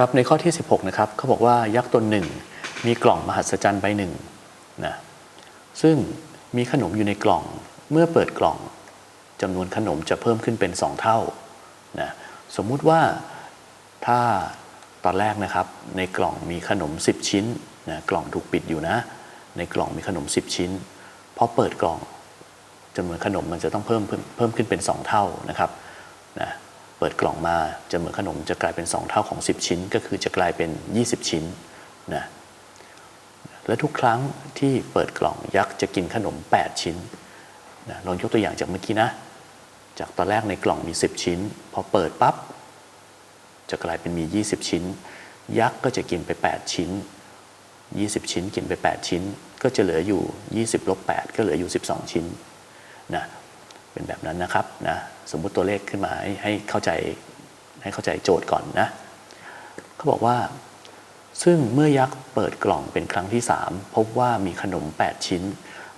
ครับในข้อที่ 16นะครับเขาบอกว่ายักษ์ตนหนึ่งมีกล่องมหัศจรรย์ใบหนึ่งนะซึ่งมีขนมอยู่ในกล่องเมื่อเปิดกล่องจำนวนขนมจะเพิ่มขึ้นเป็น 2 เท่านะสมมุติว่าถ้าตอนแรกนะครับในกล่องมีขนม 10 ชิ้นนะกล่องถูกปิดอยู่นะ ในกล่องมีขนม 10 ชิ้นพอเปิดกล่องจำนวนขนมมันจะต้องเพิ่มเพิ่มขึ้นเป็น 2 เท่านะครับ ปิดกล่องมาจำนวนขนมจะกลายเป็น 2 เท่าของ 10 ชิ้น ก็คือจะกลายเป็น 20 ชิ้นนะและทุกครั้งที่เปิดกล่องยักษ์จะกินขนม 8 ชิ้นนะลองยกตัวอย่างจากเมื่อกี้นะ จากตอนแรกในกล่องมี 10 ชิ้น พอเปิดปั๊บจะกลายเป็นมี 20 ชิ้น ยักษ์ก็จะกินไป 8 ชิ้น 20 ชิ้นกินไป 8 ชิ้น ก็จะเหลืออยู่ 20ลบ8ก็เหลืออยู่ 12 ชิ้นนะ เป็นแบบนั้นนะครับนะสมมุติตัวเลขขึ้นมาให้ให้เข้าใจให้เข้าใจโจทย์ก่อนนะเขาบอกว่า ซึ่งเมื่อยักษ์เปิดกล่องเป็นครั้งที่ 3 พบว่ามีขนม 8 ชิ้น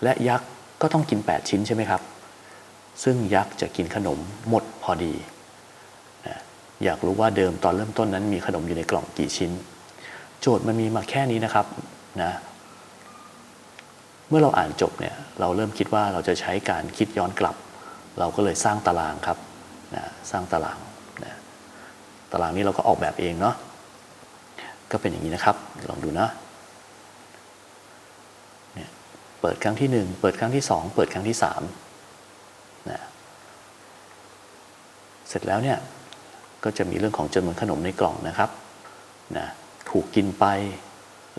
และยักษ์ก็ต้องกิน 8 ชิ้นใช่ไหมครับ ซึ่งยักษ์จะกินขนมหมดพอดีนะอยากรู้ว่าเดิมตอนเริ่มต้นนั้นมีขนมอยู่ในกล่องกี่ชิ้น โจทย์มันมีมาแค่นี้นะครับนะเมื่อเราอ่านจบเนี่ยเราเริ่มคิดว่าเราจะใช้การคิดย้อนกลับ เราก็เลยสร้างตารางครับนะสร้างตารางนะตารางนี้เราก็ออกแบบเองเนาะก็เป็นอย่างนี้นะครับลองดูนะเนี่ยเปิดครั้งที่ 1 เปิดครั้งที่ 2 เปิดครั้งที่3นะเสร็จแล้วเนี่ยก็จะมีเรื่องของจำนวนขนมในกล่องนะครับนะถูกกินไป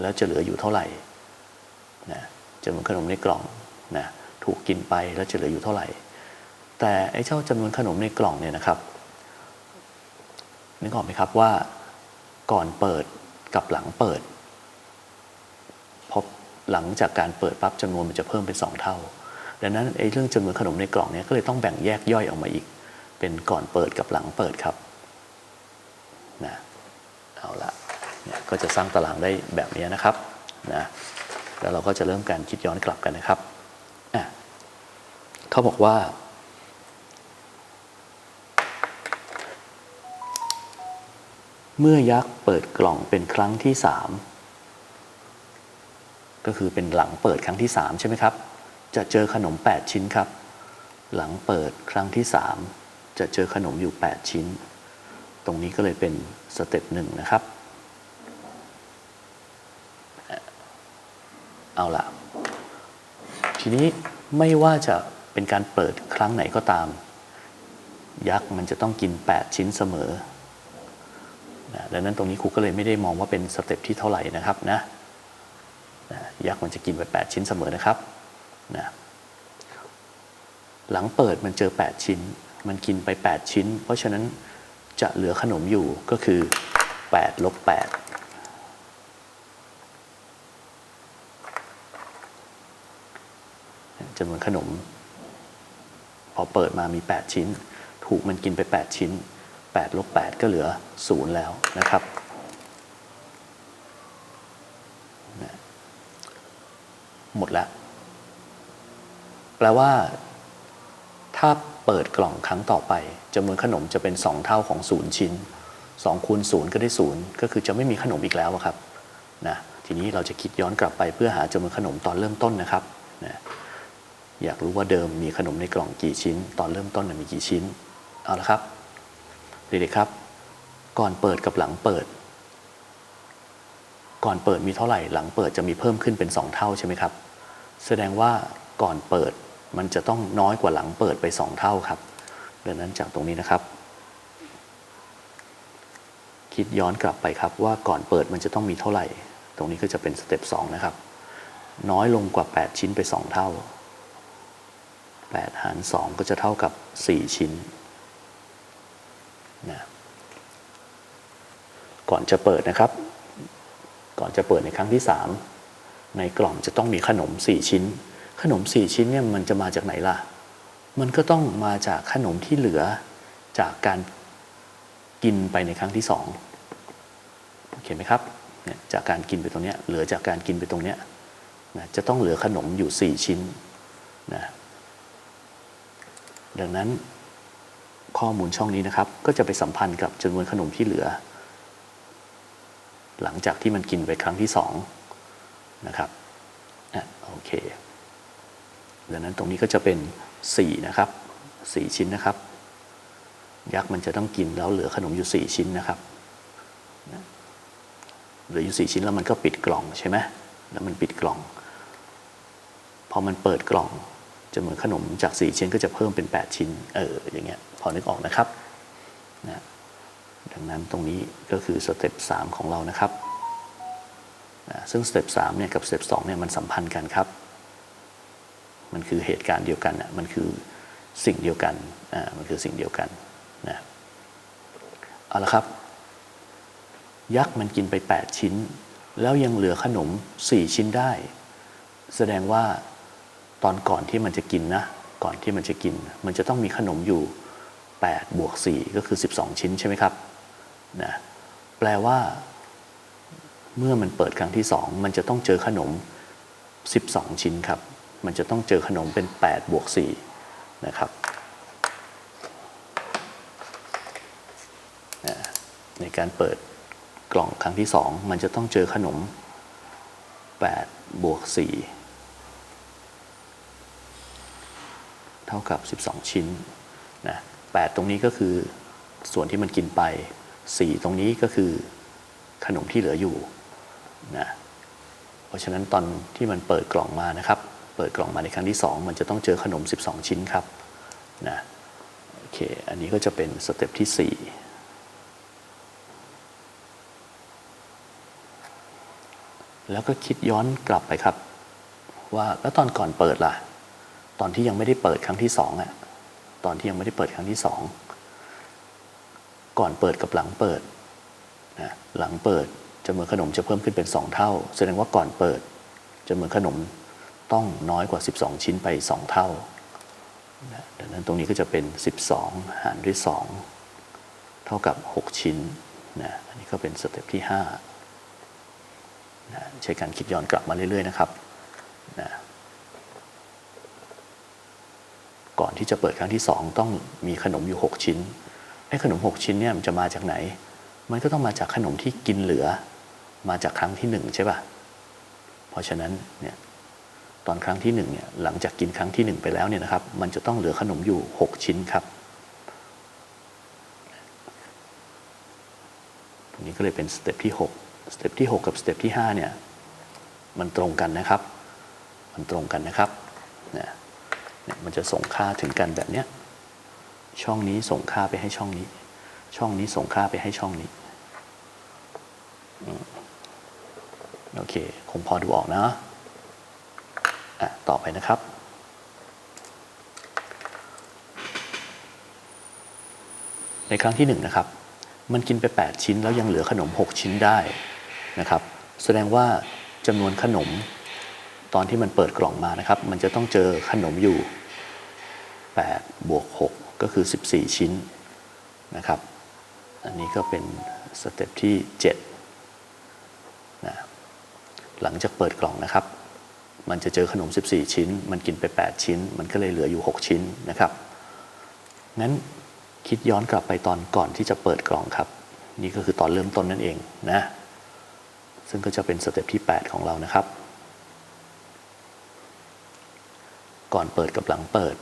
แล้วจะเหลืออยู่เท่าไหร่นะจำนวนขนมในกล่องนะถูกกินไปแล้วจะเหลืออยู่เท่าไหร่ แต่ไอ้เจ้าจำนวนขนมในกล่องเนี่ยนะครับนึกออกไหมครับว่าก่อนเปิดกับหลังเปิดพอหลังจากการเปิดปั๊บจำนวนมันจะเพิ่มเป็น 2 เท่า ดังนั้นไอ้เรื่องจำนวนขนมในกล่องเนี่ยก็เลยต้องแบ่งแยกย่อยออกมาอีก เป็นก่อนเปิดกับหลังเปิดครับนะเอาละเนี่ยก็จะสร้างตารางได้แบบนี้นะครับนะแล้วเราก็จะเริ่มการคิดย้อนกลับกันนะครับอะเขาบอกว่า เมื่อยักษ์เปิดกล่องเป็นครั้งที่สามก็คือเป็นหลังเปิดครั้งที่สามใช่ไหมครับ จะเจอขนม 8 ชิ้นครับ หลังเปิดครั้งที่3จะเจอขนมอยู่ 8 ชิ้น ตรงนี้ก็เลยเป็นสเต็ปหนึ่งนะครับ เอาละทีนี้ไม่ว่าจะเป็นการเปิดครั้งไหนก็ตาม ยักษ์มันจะต้องกิน 8 ชิ้นเสมอ นะดังนั้นตรงนี้ครูก็เลยไม่ได้มองว่าเป็นสเต็ปที่เท่าไหร่นะครับนะนะยักษ์มันจะกินไป 8 ชิ้นเสมอนะครับนะหลังเปิดมันเจอ 8 ชิ้น มันกินไป 8 ชิ้น เพราะฉะนั้นจะเหลือขนมอยู่ก็คือ8ลบ8จำนวนขนม พอเปิดมามี 8 ชิ้น ถูกมันกินไป 8 ชิ้น 8ลบ8ก็เหลือ 0 แล้วนะครับ หมดแล้ว แปลว่า ถ้าเปิดกล่องครั้งต่อไปจำนวนขนมจะเป็น 2 เท่าของ 0 ชิ้น2คูณ0ก็ได้ 0 ก็คือจะไม่มีขนมอีกแล้วครับนะทีนี้เราจะคิดย้อนกลับไปเพื่อหาจำนวนขนมตอนเริ่มต้นนะครับนะอยากรู้ว่าเดิมมีขนมในกล่องกี่ชิ้น ตอนเริ่มต้นมีกี่ชิ้น เอาละครับ เด็กๆครับ ก่อนเปิดกับหลังเปิด ก่อนเปิดมีเท่าไหร่หลังเปิดจะมีเพิ่มขึ้นเป็น 2 เท่าใช่ไหมครับ แสดงว่าก่อนเปิดมันจะต้องน้อยกว่าหลังเปิดไป 2 เท่าครับดังนั้นจากตรงนี้นะครับ คิดย้อนกลับไปครับว่าก่อนเปิดมันจะต้องมีเท่าไหร่ ตรงนี้ก็จะเป็นสเต็ป2นะครับ น้อยลงกว่า 8 ชิ้นไป 2 เท่า8หาร2ก็จะเท่ากับ 4 ชิ้น นะก่อนจะเปิดนะครับ ก่อนจะเปิดในครั้งที่ 3 ในกล่องจะต้องมีขนม 4 ชิ้น ขนม 4 ชิ้นเนี่ยมันจะมาจากไหนล่ะ มันก็ต้องมาจากขนมที่เหลือจากการกินไปในครั้งที่ 2 โอเคไหมครับเนี่ยจากการกินไปตรงเนี้ยเหลือจากการกินไปตรงเนี้ยนะจะต้องเหลือขนมอยู่ 4 ชิ้นนะดังนั้น ข้อมูลช่องนี้นะครับ ก็จะไปสัมพันธ์กับจำนวนขนมที่เหลือ หลังจากที่มันกินไปครั้งที่สองนะครับอะโอเคดังนั้นตรงนี้ก็จะเป็น 4 นะครับ 4 ชิ้นนะครับ ยักษ์มันจะต้องกินแล้วเหลือขนมอยู่ 4 ชิ้นนะครับเหลืออยู่ 4 ชิ้นแล้วมันก็ปิดกล่องใช่ไหมแล้วมันปิดกล่อง พอมันเปิดกล่องจะเหมือนขนมจาก 4 ชิ้นก็จะเพิ่มเป็น 8 ชิ้น เอออย่างเงี้ย อนึกออกนะครับนะดังนั้นตรงนี้ก็คือสเต็ป3ของเรานะครับนะซึ่งสเต็ป3เนี่ยกับสเต็ป2เนี่ยมันสัมพันธ์กันครับ มันคือเหตุการณ์เดียวกันอะมันคือสิ่งเดียวกันอ่ามันคือสิ่งเดียวกันนะเอาละครับ ยักษ์มันกินไป 8 ชิ้น แล้วยังเหลือขนม 4 ชิ้นได้ แสดงว่าตอนก่อนที่มันจะกินนะ ก่อนที่มันจะกิน มันจะต้องมีขนมอยู่ 8 บวก 4 ก็คือ 12 ชิ้นใช่ไหมครับนะแปลว่า เมื่อมันเปิดครั้งที่ 2 มันจะต้องเจอขนม 12 ชิ้นครับ มันจะต้องเจอขนมเป็น 8 บวก 4 นะครับในการเปิดกล่องครั้งที่ 2 มันจะต้องเจอขนม 8 บวก 4 เท่ากับ 12 ชิ้นนะ 8 ตรงนี้ก็คือส่วนที่มันกินไป 4 ตรงนี้ก็คือขนมที่เหลืออยู่นะเพราะฉะนั้นตอนที่มันเปิดกล่องมานะครับ เปิดกล่องมาในครั้งที่ 2 มันจะต้องเจอขนม 12 ชิ้นครับนะโอเค อันนี้ก็จะเป็นสเต็ปที่ 4แล้วก็คิดย้อนกลับไปครับ ว่าแล้วตอนก่อนเปิดล่ะ ตอนที่ยังไม่ได้เปิดครั้งที่2อะ ตอนที่ยังไม่ได้เปิดครั้งที่ 2 ก่อนเปิดกับหลังเปิดนะหลังเปิดจำนวนขนมจะเพิ่มขึ้นเป็น 2 เท่า แสดงว่าก่อนเปิดจำนวนขนมต้องน้อยกว่า 12 ชิ้นไป 2 เท่านะดังนั้นตรงนี้ก็จะเป็น 12 หารด้วย 2 เท่ากับ 6 ชิ้นนะอันนี้ก็เป็นสเต็ปที่5นะใช้การคิดย้อนกลับมาเรื่อย ๆ นะครับนะ ก่อนที่จะเปิดครั้งที่ 2 ต้องมีขนมอยู่ 6 ชิ้นไอ้ขนม 6 ชิ้นเนี่ยมันจะมาจากไหน มันก็ต้องมาจากขนมที่กินเหลือ มาจากครั้งที่หนึ่งใช่ป่ะ เพราะฉะนั้นเนี่ยตอนครั้งที่หนึ่งเนี่ยหลังจากกินครั้งที่หนึ่งไปแล้วเนี่ยนะครับ มันจะต้องเหลือขนมอยู่ 6 ชิ้นครับตรงนี้ก็เลยเป็นสเต็ปที่6สเต็ปที่ 6 กับสเต็ปที่5เนี่ยมันตรงกันนะครับ มันตรงกันนะครับเนี่ย เนี่ยมันจะส่งค่าถึงกันแบบเนี้ยช่องนี้ส่งค่าไปให้ช่องนี้ ช่องนี้ส่งค่าไปให้ช่องนี้โอเค คงพอดูออกนะอะต่อไปนะครับ ในครั้งที่หนึ่งนะครับ มันกินไป 8 ชิ้นแล้วยังเหลือขนม 6 ชิ้นได้นะครับ แสดงว่าจำนวนขนม ตอนที่มันเปิดกล่องมานะครับ มันจะต้องเจอขนมอยู่8บวก6ก็คือ 14 ชิ้นนะครับ อันนี้ก็เป็นสเต็ปที่7นะหลังจากเปิดกล่องนะครับ มันจะเจอขนม 14 ชิ้น มันกินไป 8 ชิ้น มันก็เลยเหลืออยู่ 6 ชิ้นนะครับ งั้นคิดย้อนกลับไปตอนก่อนที่จะเปิดกล่องครับ นี่ก็คือตอนเริ่มต้นนั่นเองนะ ซึ่งก็จะเป็นสเต็ปที่ 8 ของเรานะครับ ก่อนเปิดกับหลังเปิด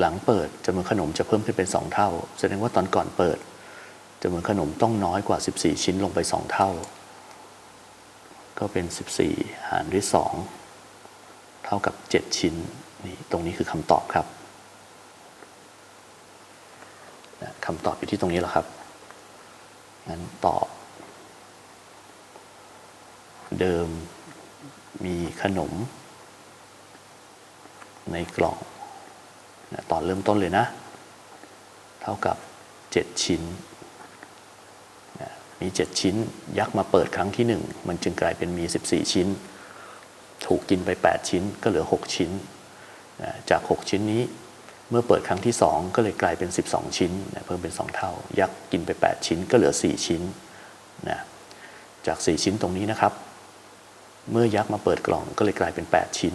หลังเปิดจำนวนขนมจะเพิ่มขึ้นเป็น 2 เท่า แสดงว่าตอนก่อนเปิดจำนวนขนมต้องน้อยกว่า 14 ชิ้นลงไป 2 เท่า ก็เป็น 14 หารด้วย 2 เท่ากับ 7 ชิ้นนี่ตรงนี้คือคำตอบครับคำตอบอยู่ที่ตรงนี้แหละครับงั้นตอบ เดิมมีขนม ในกล่องนะตอนเริ่มต้นเลยนะ เท่ากับ 7 ชิ้นนะมี 7 ชิ้นยักษ์มาเปิดครั้งที่ 1 มันจึงกลายเป็นมี 14 ชิ้น ถูกกินไป 8 ชิ้นก็เหลือ 6 ชิ้นนะจาก 6 ชิ้นนี้เมื่อเปิดครั้งที่ 2 ก็เลยกลายเป็น 12 ชิ้นนะเพิ่มเป็น 2 เท่า ยักษ์กินไป 8 ชิ้นก็เหลือ 4 ชิ้นนะจาก 4 ชิ้นตรงนี้นะครับ เมื่อยักษ์มาเปิดกล่องก็เลยกลายเป็น 8 ชิ้น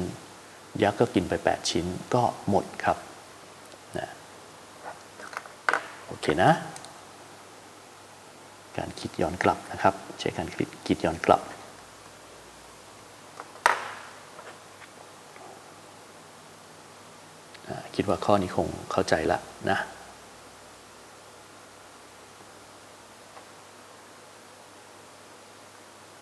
ยักษ์ก็กินไป 8 ชิ้นก็หมดครับนะโอเคนะ การคิดย้อนกลับนะครับ ใช้การคิดคิดย้อนกลับ คิดว่าข้อนี้คงเข้าใจละนะ